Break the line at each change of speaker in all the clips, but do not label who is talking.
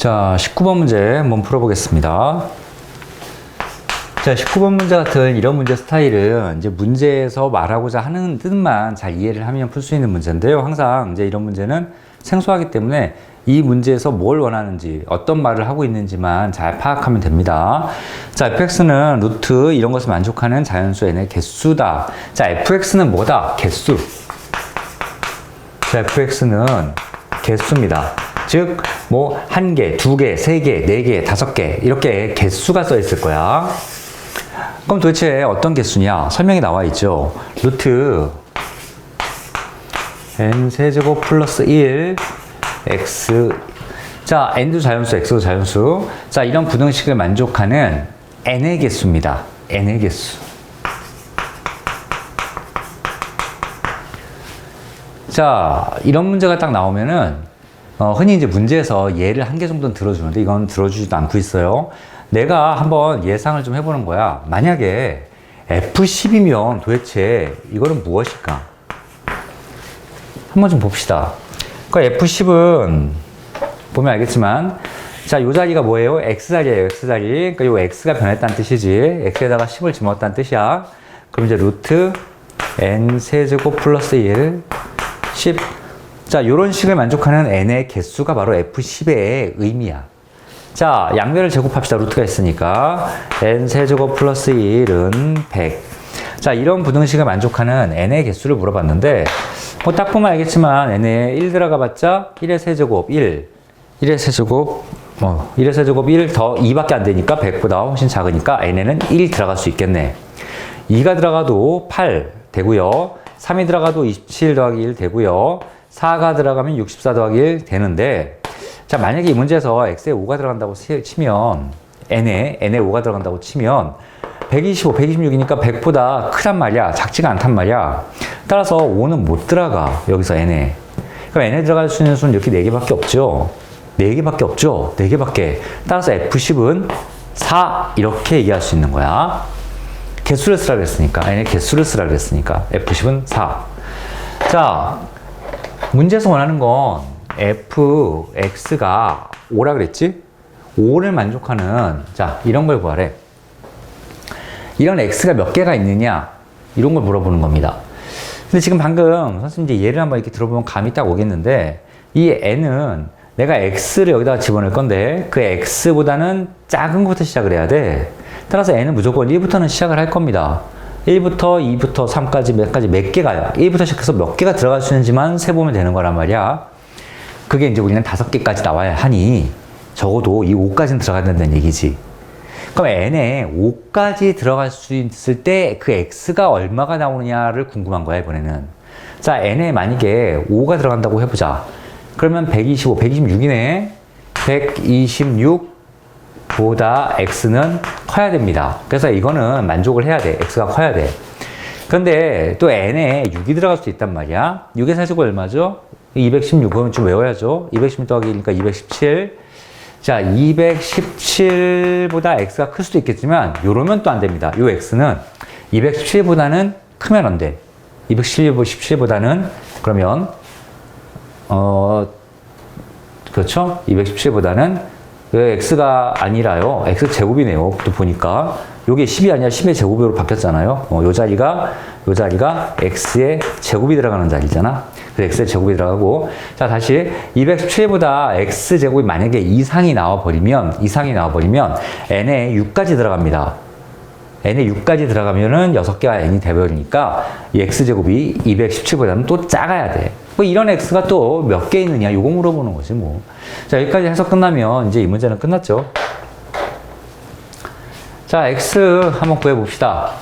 자, 19번 문제 한번 풀어보겠습니다. 자, 19번 문제 같은 이런 문제 스타일은 이제 문제에서 말하고자 하는 뜻만 잘 이해를 하면 풀 수 있는 문제인데요. 항상 이제 이런 문제는 생소하기 때문에 이 문제에서 뭘 원하는지, 어떤 말을 하고 있는지만 잘 파악하면 됩니다. 자, fx는 루트 이런 것을 만족하는 자연수 n의 개수다. 자, fx는 뭐다? 개수. 자, fx는 개수입니다. 즉, 뭐, 한 개, 두 개, 세 개, 네 개, 다섯 개, 이렇게 개수가 써 있을 거야. 그럼 도대체 어떤 개수냐? 설명이 나와 있죠. 루트 n 세제곱 플러스 1 x 자 n도 자연수 x도 자연수 자 이런 부등식을 만족하는 n의 개수입니다 n의 개수 자 이런 문제가 딱 나오면은 어, 흔히 이제 문제에서 예를 한 개 정도는 들어주는데 이건 들어주지도 않고 있어요 내가 한번 예상을 좀 해보는 거야 만약에 F10이면 도대체 이거는 무엇일까 한번 좀 봅시다. 그러니까 F10은 보면 알겠지만 자, 요 자리가 뭐예요? X자리예요, X자리. 그러니까 요 X가 변했다는 뜻이지. X에다가 10을 집어넣었다는 뜻이야. 그럼 이제 루트 N 세제곱 플러스 1, 10. 자, 요런 식을 만족하는 N의 개수가 바로 F10의 의미야. 자, 양면을 제곱합시다. 루트가 있으니까. N 세제곱 플러스 1은 100. 자, 이런 부등식을 만족하는 n의 개수를 물어봤는데, 뭐 딱 보면 알겠지만, n에 1 들어가 봤자 1의 세제곱 1, 1의 세제곱, 뭐, 1의 세제곱 1 더 2밖에 안 되니까 100보다 훨씬 작으니까 n에는 1 들어갈 수 있겠네. 2가 들어가도 8 되고요. 3이 들어가도 27 더하기 1 되고요. 4가 들어가면 64 더하기 1 되는데, 자, 만약에 이 문제에서 x에 5가 들어간다고 치면, n에, n에 5가 들어간다고 치면, 125, 126이니까 100보다 크단 말이야. 작지가 않단 말이야. 따라서 5는 못 들어가. 여기서 n에. 그럼 n에 들어갈 수 있는 수는 이렇게 4개밖에 없죠. 4개밖에 없죠. 4개밖에. 따라서 F10은 4 이렇게 얘기할 수 있는 거야. 개수를 쓰라 그랬으니까. n의 개수를 쓰라 그랬으니까. F10은 4. 자, 문제에서 원하는 건 fx가 5라 그랬지? 5를 만족하는 자 이런 걸 구하래. 이런 x가 몇 개가 있느냐 이런 걸 물어보는 겁니다. 근데 지금 방금 선생님 이제 예를 한번 이렇게 들어보면 감이 딱 오겠는데 이 n은 내가 x를 여기다가 집어넣을 건데 그 x보다는 작은 것부터 시작을 해야 돼. 따라서 n은 무조건 1부터는 시작을 할 겁니다. 1부터 2부터 3까지 몇 가지 몇 개가요. 1부터 시작해서 몇 개가 들어갈 수 있는지만 세보면 되는 거란 말이야. 그게 이제 우리는 다섯 개까지 나와야 하니 적어도 이 5까지는 들어가야 된다는 얘기지. 그럼 n에 5까지 들어갈 수 있을 때 그 x가 얼마가 나오느냐를 궁금한 거야, 이번에는. 자, n에 만약에 5가 들어간다고 해보자. 그러면 125, 126이네. 126 보다 x는 커야 됩니다. 그래서 이거는 만족을 해야 돼. x가 커야 돼. 그런데 또 n에 6이 들어갈 수 있단 말이야. 6의 사제곱 얼마죠? 216, 그러면 좀 외워야죠. 216 더하기 1니까 217. 자, 217보다 x가 클 수도 있겠지만, 요러면 또 안 됩니다. 요 x는 217보다는 크면 안 돼. 217보다는, 그러면, 어, 그렇죠? 217보다는, 왜 x가 아니라요? x 제곱이네요. 또 보니까. 요게 10이 아니라 10의 제곱으로 바뀌었잖아요. 어, 요 자리가, 요 자리가 x의 제곱이 들어가는 자리잖아. 그래서 x의 제곱이 들어가고 자 다시 217보다 x 제곱이 만약에 이상이 나와 버리면 이상이 나와 버리면 n에 6까지 들어갑니다. n에 6까지 들어가면은 6개가 n이 돼버리니까 이 x 제곱이 217보다는 또 작아야 돼. 뭐 이런 x가 또 몇 개 있느냐 요거 물어보는 거지 뭐. 자 여기까지 해서 끝나면 이제 이 문제는 끝났죠. 자 x 한번 구해 봅시다.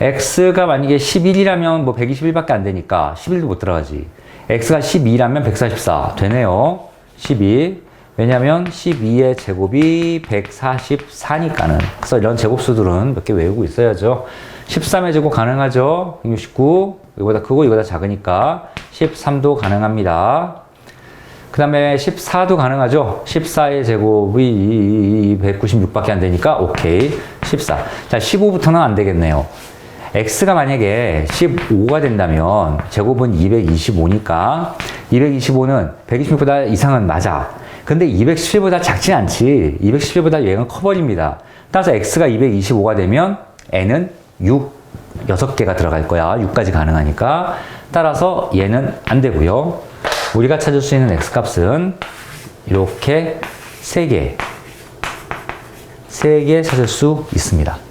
x가 만약에 11이라면 뭐 121밖에 안 되니까 11도 못 들어가지. x가 12라면 144 되네요. 12. 왜냐면 12의 제곱이 144니까는. 그래서 이런 제곱수들은 몇 개 외우고 있어야죠. 13의 제곱 가능하죠. 169. 이거보다 크고 이거보다 작으니까 13도 가능합니다. 그 다음에 14도 가능하죠. 14의 제곱이 196밖에 안 되니까 오케이. 14. 자, 15부터는 안 되겠네요. x가 만약에 15가 된다면 제곱은 225니까 225는 126보다 이상은 맞아. 근데 211보다 작진 않지. 211보다 얘는 커버립니다. 따라서 x가 225가 되면 n은 6, 6개가 들어갈 거야. 6까지 가능하니까. 따라서 얘는 안 되고요. 우리가 찾을 수 있는 x 값은 이렇게 3개, 3개 찾을 수 있습니다.